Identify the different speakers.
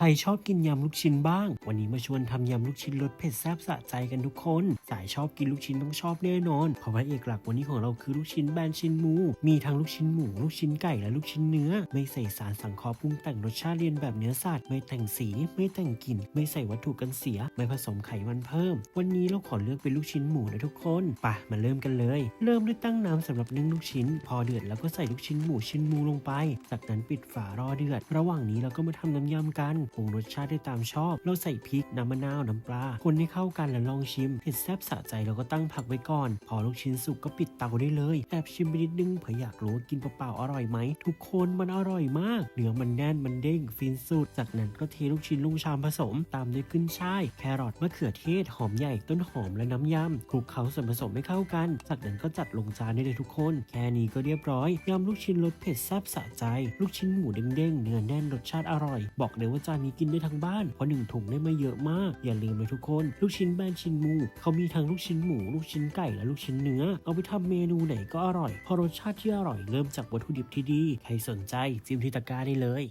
Speaker 1: ใครชอบกินยำลูกชิ้นบ้าง วันนี้มาชวนทำยำลูกชิ้นรสเผ็ดแซ่บสะใจกันทุกคน สายชอบกินลูกชิ้นต้องชอบแน่นอน เพราะว่าเอกหลักวันนี้ของเราคือลูกชิ้นแบรนด์ชินหมู มีทั้งลูกชิ้นหมู ลูกชิ้นไก่และลูกชิ้นเนื้อ ไม่ใส่สารสังเคราะห์ปรุงแต่งรสชาติเลียนแบบเนื้อสัตว์ ไม่แต่งสี ไม่แต่งกลิ่น ไม่ใส่วัตถุกันเสีย ไม่ผสมไขมันเพิ่ม วันนี้เราขอเลือกเป็นลูกชิ้นหมูนะทุกคนปะมาเริ่มกันเลย เริ่มด้วยตั้งน้ำสำหรับนึ่งลูกชิ้น พอเดือดแล้วก็ใส่ลูกชิ้นหมูชิ้นหมูลงไป จากนั้นปิดฝารอเดือด ระหว่างนี้เราก็มาทำน้ำยำกันปรุงรสชาติได้ตามชอบ เราใส่พริก น้ำมะนาว น้ำปลา คนให้เข้ากันแล้วลองชิมเผ็ดแซ่บสะใจเราก็ตั้งผักไว้ก่อน พอลูกชิ้นสุกก็ปิดเตาได้เลย แอบชิมไปนิดนึงเผื่ออยากรู้ว่ากินเปล่าๆอร่อยไหม ทุกคนมันอร่อยมาก เนื้อมันแน่นมันเด้งฟินสุด จากนั้นก็เทลูกชิ้นลงชามผสม ตามด้วยขึ้นช่าย แครอทมะเขือเทศ หอมใหญ่ ต้นหอมและน้ำยำคลุกเคล้าส่วนผสมให้เข้ากัน จากนั้นก็จัดลงจานได้เลยทุกคน แค่นี้ก็เรียบร้อยยำลูกชิ้นรสเผ็ดแซ่บสะใจ ลูกชิ้นหมูเด้งๆเนื้อแน่นรสชาติอร่อย บอกเลยว่าจานนี้กินได้ทั้งบ้าน เพราะหนึ่งถุงได้มาเยอะมาก อย่าลืมเลยทุกคน ลูกชิ้นแบรนด์ชินหมูเขามีทั้งลูกชิ้นหมู ลูกชิ้นไก่และลูกชิ้นเนื้อ เอาไปทำเมนูไหนก็อร่อย เพราะรสชาติที่อร่อยเริ่มจากวัตถุดิบที่ดี ใครสนใจจิ้มที่ตะกร้าได้เลย